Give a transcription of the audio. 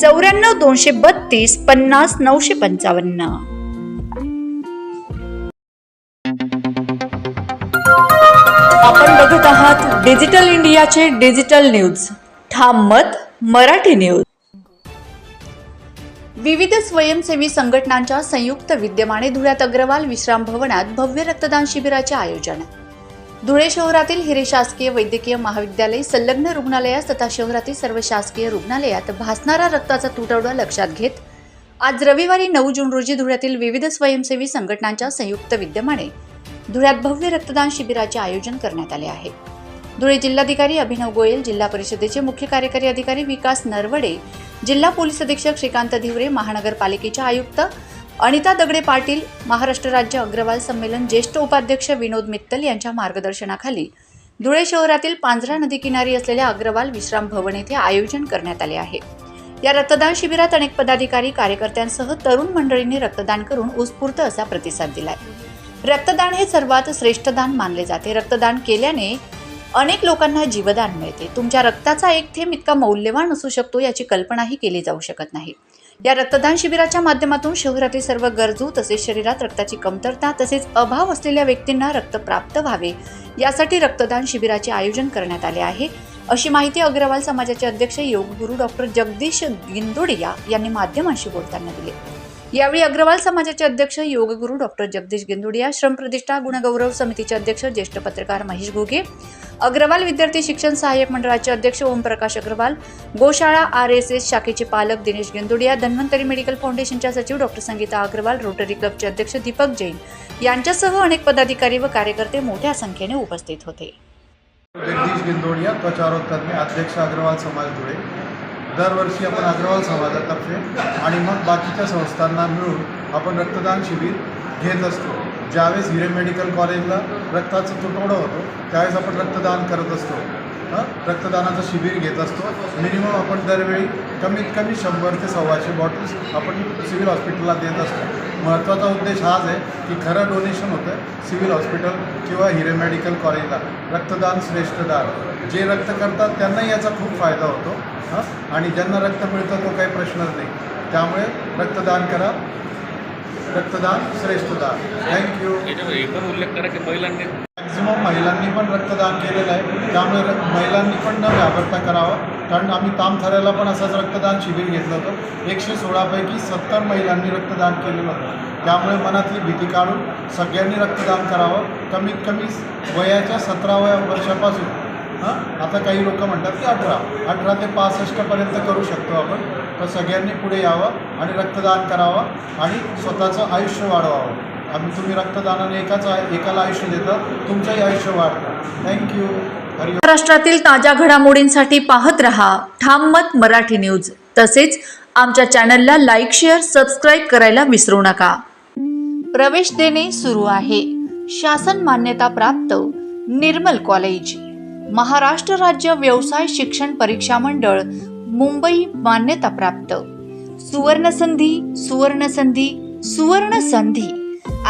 चौऱ्याण्णव दोनशे बत्तीस पन्नास नऊशे पंचावन्न. आपण बघत आहात डिजिटल इंडियाचे डिजिटल न्यूज. ठाम मत मराठी न्यूज. विविध स्वयंसेवी संघटनांच्या संयुक्त विद्यमाने धुळ्यात अग्रवाल विश्राम भवनात भव्य रक्तदान शिबिराचे आयोजन. धुळे शहरातील हिरे शासकीय वैद्यकीय महाविद्यालय संलग्न रुग्णालयास तथा शहरातील सर्व शासकीय रुग्णालयात भासणारा रक्ताचा तुटवडा लक्षात घेत आज रविवारी नऊ जून रोजी धुळ्यातील विविध स्वयंसेवी संघटनांच्या संयुक्त विद्यमाने धुळ्यात भव्य रक्तदान शिबिराचे आयोजन करण्यात आले आहे. धुळे जिल्हाधिकारी अभिनव गोयल जिल्हा परिषदेचे मुख्य कार्यकारी अधिकारी विकास नरवडे जिल्हा पोलीस अधीक्षक श्रीकांत धिवरे महानगरपालिकेच्या आयुक्त अनिता दगडे पाटील महाराष्ट्र राज्य अग्रवाल संमेलन ज्येष्ठ उपाध्यक्ष विनोद मित्तल यांच्या मार्गदर्शनाखाली धुळे शहरातील पांझरा नदीकिनारी असलेल्या अग्रवाल विश्राम भवन येथे आयोजन करण्यात आले आहे. या रक्तदान शिबिरात अनेक पदाधिकारी कार्यकर्त्यांसह तरुण मंडळींनी रक्तदान करून उत्स्फूर्त असा प्रतिसाद दिलाय. रक्तदान हे सर्वात श्रेष्ठ दान मानले जाते. रक्तदान केल्याने अनेक लोकांना जीवदान मिळते. तुमच्या रक्ताचा एक थेंब इतका मौल्यवान असू शकतो याची कल्पनाही केली जाऊ शकत नाही. या रक्तदान शिबिराच्या माध्यमातून शहरातील सर्व गरजू तसेच शरीरात रक्ताची कमतरता तसेच अभाव असलेल्या व्यक्तींना रक्त प्राप्त व्हावे. यासाठी रक्तदान शिबिराचे आयोजन करण्यात आले आहे. अशी माहिती अग्रवाल समाजाचे अध्यक्ष योगगुरू डॉक्टर जगदीश गिंदोडिया यांनी माध्यमांशी बोलताना दिली. यावेळी अग्रवाल समाजाचे अध्यक्ष योगगुरू डॉक्टर जगदीश गिंदुडिया श्रमप्रतिष्ठा गुणगौरव समितीचे अध्यक्ष ज्येष्ठ पत्रकार महेश घोगे अग्रवाल विद्यार्थी शिक्षण सहाय्यक मंडळाचे अध्यक्ष ओमप्रकाश अग्रवाल गोशाळा आर एस एस शाखेचे पालक दिनेश गेंदुडिया धन्वंतरी मेडिकल फाउंडेशनच्या सचिव डॉक्टर संगीता अग्रवाल रोटरी क्लबचे अध्यक्ष दीपक जैन यांच्यासह अनेक पदाधिकारी व कार्यकर्ते मोठ्या संख्येने उपस्थित होते. जगदीश गिंदोडिया त्वचारोगतज्ञ अध्यक्ष अग्रवाल समाज धुळे दरवर्षी आपण अग्रवाल समाजातर्फे आणि मग बाकीच्या संस्थांना मिळून आपण रक्तदान शिबिर घेत असतो. ज्यावेळेस हिरे मेडिकल कॉलेजला रक्ताचं तुटवडा होतो त्यावेळेस आपण रक्तदान करत असतो. रक्तदानाचं शिबिर घेत असतो. मिनिमम आपण दरवेळी कमीत कमी शंभर ते सव्वाशे बॉटल्स आपण सिव्हिल हॉस्पिटलला देत असतो. महत्त्वाचा उद्देश हाच आहे की खरं डोनेशन होतं सिव्हिल हॉस्पिटल किंवा हिरे मेडिकल कॉलेजला रक्तदान श्रेष्ठ दान. जे रक्त करतात त्यांनाही याचा खूप फायदा होतो. हं? आणि ज्यांना रक्त मिळतं तो काही प्रश्नच नाही. त्यामुळे रक्तदान करा. रक्तदान श्रेष्ठ दान. थँक्यू याच्यामध्ये उल्लेख करा की महिलांनी मॅक्झिमम महिलांनी पण रक्तदान केलेलं आहे. त्यामुळे र महिलांनी पण न घाबरता करावं. कारण आम्ही तामथऱ्याला पण असंच रक्तदान शिबिर घेतलं होतं. एकशे सोळापैकी सत्तर महिलांनी रक्तदान केलेलं होतं. त्यामुळे मनातली भीती काढून सगळ्यांनी रक्तदान करावं. कमीत कमी वयाच्या सतराव्या वर्षापासून हां? आता काही लोक म्हणतात की अठरा. अठरा ते पासष्टपर्यंत करू शकतो आपण. तर सगळ्यांनी पुढे यावं आणि रक्तदान करावं आणि स्वतःचं आयुष्य वाढवावं. आम्ही तुम्ही रक्तदानाने एकाच एकाला आयुष्य देतं तुमचंही आयुष्य वाढतं. थँक्यू महाराष्ट्रातील ताज्या घडामोडींसाठी पाहत रहा ठाम मत मराठी न्यूज. तसेच आमच्या चॅनलला लाईक शेअर सबस्क्राईब करायला विसरू नका. प्रवेश देणे सुरू आहे. शासन मान्यता प्राप्त निर्मल कॉलेज. महाराष्ट्र राज्य व्यवसाय शिक्षण परीक्षा मंडळ मुंबई मान्यता प्राप्त. सुवर्ण संधी सुवर्ण संधी सुवर्ण संधी